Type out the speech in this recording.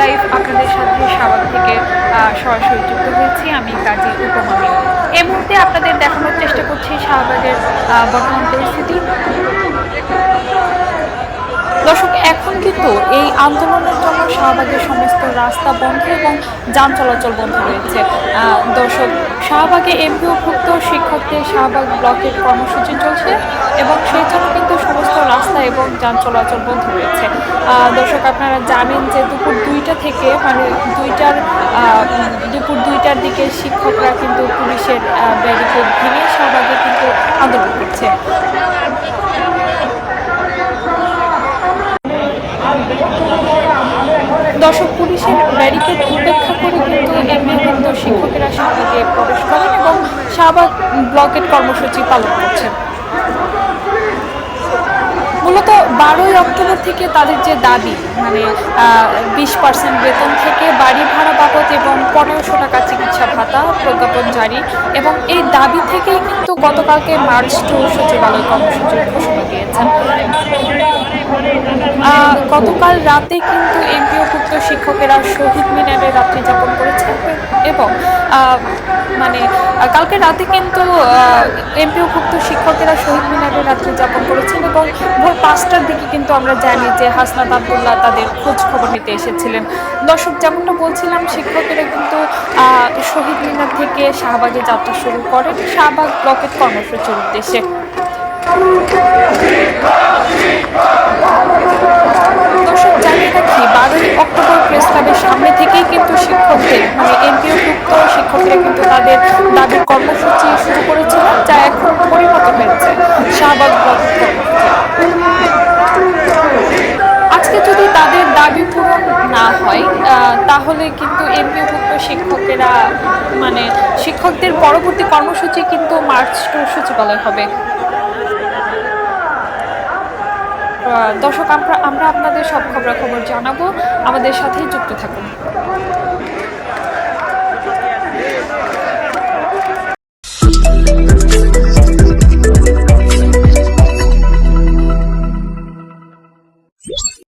Live আপনাদের সাথে সাবান থেকে সরাসরি যুক্ত হয়েছি আমি কাজী উপমামি এই মুহূর্তে আপনাদের দেখানোর চেষ্টা করছি শাহবাগের বর্তমান পরিস্থিতি। দর্শক, এখন কিন্তু এই আন্দোলনের জন্য শাহবাগের সমস্ত রাস্তা বন্ধ এবং যান চলাচল বন্ধ রয়েছে। দর্শক, শাহবাগে এমপিওভুক্ত শিক্ষকদের শাহবাগ ব্লকের কর্মসূচি চলছে এবং এবং যান চলাচল বন্ধ রয়েছে। দর্শক, আপনারা জানেন যে দুপুর দুইটা থেকে মানে দুইটার দুপুর দুইটার দিকে শিক্ষকরা কিন্তু পুলিশের ব্যারিকেড ভেঙে শাহবাগে কিন্তু আন্দোলন করছে। দর্শক, পুলিশের ব্যারিকেড উপেক্ষা করে কিন্তু এমবিভুক্ত শিক্ষকেরা শাহবাগে প্রবেশ করেন এবং শাহবাগ ব্লকের কর্মসূচি পালন করছেন। বারোই অক্টোবর থেকে তাদের যে দাবি মানে বিশ পার্সেন্ট বেতন থেকে বাড়ি ভাড়া বাবদ এবং পনেরোশো টাকা চিকিৎসা ভাতা প্রজ্ঞাপন জারি এবং এই দাবি থেকেই কিন্তু গতকালকে মার্চ টু সচিবালয় কর্মসূচির ঘোষণা দিয়েছেন। গতকাল রাতে কিন্তু এমপিওভুক্ত শিক্ষকেরা শহীদ মিনারে রাত্রি যাপন করেছেন এবং মানে কালকে রাতে কিন্তু এমপিওভুক্ত শিক্ষকেরা শহীদ মিনারে রাত্রি যাপন করেছেন এবং ভোর পাঁচটার দিকে কিন্তু আমরা জানি যে হাসনাত আবদুল্লাহ তাদের খোঁজ খবর নিতে এসেছিলেন। দর্শক, যেমনটা বলছিলাম, শিক্ষকেরা কিন্তু শহীদ মিনার থেকে শাহবাগে যাত্রা শুরু করেন। শাহবাগ ব্লকের কর্মসূচির উদ্দেশ্যে। দর্শক, জানিয়ে রাখি, বারোই অক্টোবর প্রেস ক্লাবের সামনে থেকেই কিন্তু শিক্ষকদের মানে এমপিওভুক্ত শিক্ষকরা কিন্তু তাদের দাবির কর্মসূচি শুরু করেছিলেন যা এখন পরিণত হয়েছে। শাহবাগ আজকে যদি তাদের দাবি পূরণ না হয় তাহলে কিন্তু এমপিওভুক্ত শিক্ষকেরা মানে শিক্ষকদের পরবর্তী কর্মসূচি কিন্তু মার্চ টু সচিবালয় হবে। দর্শক আমরা আমরা আপনাদের সব খবরাখবর জানাব। আমাদের সাথেই যুক্ত থাকুন।